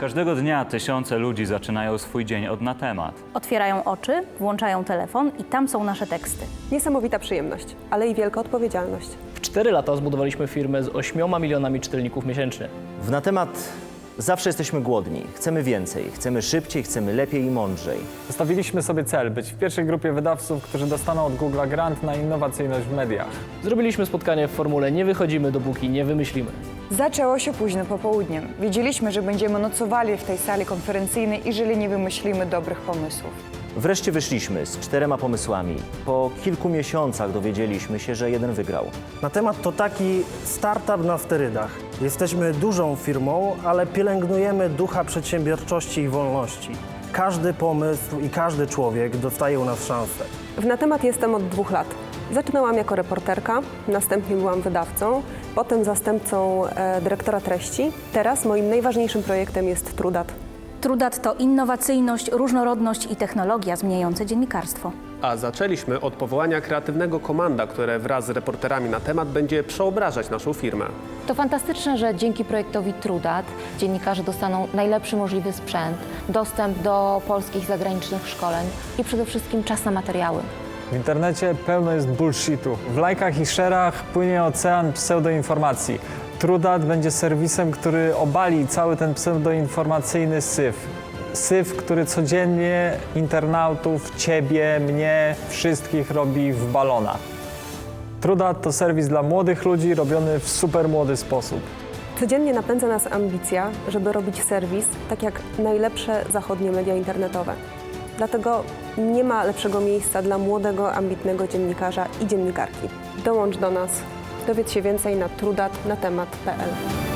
Każdego dnia tysiące ludzi zaczynają swój dzień od na temat. Otwierają oczy, włączają telefon i tam są nasze teksty. Niesamowita przyjemność, ale i wielka odpowiedzialność. W 4 lata zbudowaliśmy firmę z 8 milionami czytelników miesięcznie. W na temat zawsze jesteśmy głodni. Chcemy więcej, chcemy szybciej, chcemy lepiej i mądrzej. Postawiliśmy sobie cel być w pierwszej grupie wydawców, którzy dostaną od Google grant na innowacyjność w mediach. Zrobiliśmy spotkanie w formule Nie wychodzimy, dopóki nie wymyślimy. Zaczęło się późno popołudniem. Wiedzieliśmy, że będziemy nocowali w tej sali konferencyjnej, jeżeli nie wymyślimy dobrych pomysłów. Wreszcie wyszliśmy z czterema pomysłami. Po kilku miesiącach dowiedzieliśmy się, że jeden wygrał. Na temat to taki startup na sterydach. Jesteśmy dużą firmą, ale pielęgnujemy ducha przedsiębiorczości i wolności. Każdy pomysł i każdy człowiek dostaje u nas szansę. W Na temat jestem od dwóch lat. Zaczynałam jako reporterka, następnie byłam wydawcą, potem zastępcą e, dyrektora treści. Teraz moim najważniejszym projektem jest Trudat. Trudat to innowacyjność, różnorodność i technologia zmieniające dziennikarstwo. A zaczęliśmy od powołania kreatywnego komanda, które wraz z reporterami na temat będzie przeobrażać naszą firmę. To fantastyczne, że dzięki projektowi Trudat dziennikarze dostaną najlepszy możliwy sprzęt, dostęp do polskich i zagranicznych szkoleń i przede wszystkim czas na materiały. W internecie pełno jest bullshitu. W lajkach i szerach płynie ocean pseudoinformacji. Trudat będzie serwisem, który obali cały ten pseudoinformacyjny syf. Syf, który codziennie internautów, ciebie, mnie, wszystkich robi w balona. Trudat to serwis dla młodych ludzi robiony w super młody sposób. Codziennie napędza nas ambicja, żeby robić serwis tak jak najlepsze zachodnie media internetowe. Dlatego nie ma lepszego miejsca dla młodego, ambitnego dziennikarza i dziennikarki. Dołącz do nas, dowiedz się więcej na trudat na temat.pl.